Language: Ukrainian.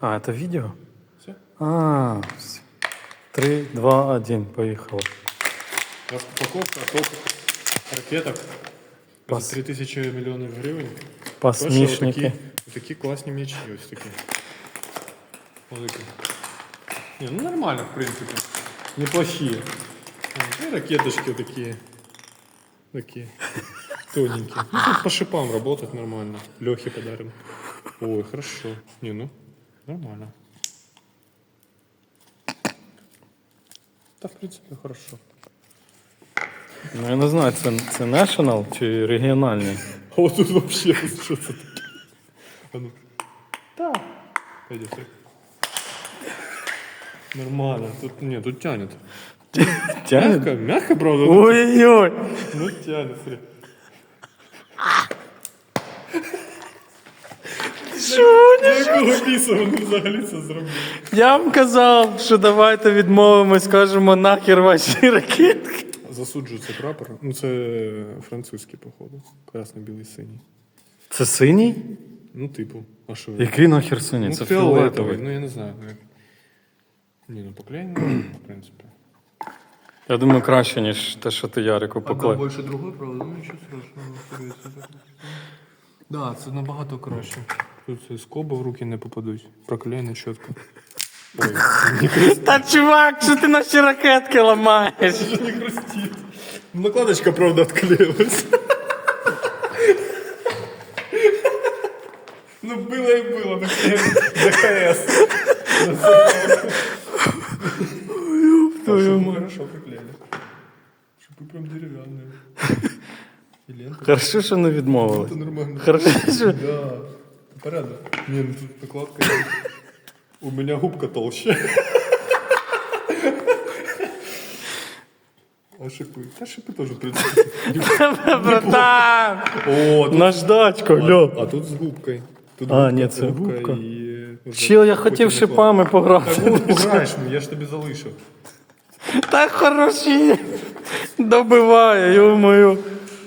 А, это видео? Все. А, всё. Три, два, один, поехало. Распаковка топ ракеток. Пас. За 3000 мільйонів гривень. Посмішники. Такі, такі класні м'ячі ось такі. Великі. Ні, ну нормально, в принципі. Неплохие. А, І ракеточки такі. Такі. Тоненькие. Ну, тут по шипам работать нормально. Лехе подарим. Ой, хорошо. Не, ну, нормально. Да, в принципе, хорошо. Ну, я не знаю, це, це national чи регіональний. А вот тут вообще что это такое? А ну. Да. Пойди. Нормально. Тут нет, тут тянет. Тягне? Мягко, мягко, правда? Ой-ой! Ну тянет, смотри. Що? Для якого біса вони взагалі це зробили? Я вам казав, що давайте відмовимось, скажемо нахер ваші ракетки. Засуджується прапор. Ну це французький, походу. Красно-білий синій. Це синій? Ну, типу, а що? Який нахер синій? Ну, це фіолетовий. фіолетовий. Ну я не знаю. ну, як- Ні, ну поклеєння, нормально, в принципі. Я думаю, краще, ніж те, що ти Ярику Одна поклав. більше другої, правда, ну нічого страшного. серйозно. Да, це набагато краще. Тут це скоби в руки не попадуть. Проклеєно чітко. Ой, не хрустить. Та чувак, що ти наші ракетки ламаєш? Не хрустит. Накладочка, правда, отклеилась. Ну, было и было, ну, ДХС. Твою хорошо приклеили. Чтобы прям деревянные. И лента. Хорошо, що не відмовились. Это нормально. Хорошо, що... Да. Порядок. Не, ну тут накладка. У меня губка толще. А шипы? Да шипы тоже, в принципе. Братан! О, тут... Наждачка, ля. А тут с губкой. Тут А, ні, це губка. і... Чил, я хотів Потім шипами Так пограти. ну, пограєш мені, я ж тобі залишив. Так хороші. Добиває, йо-мою.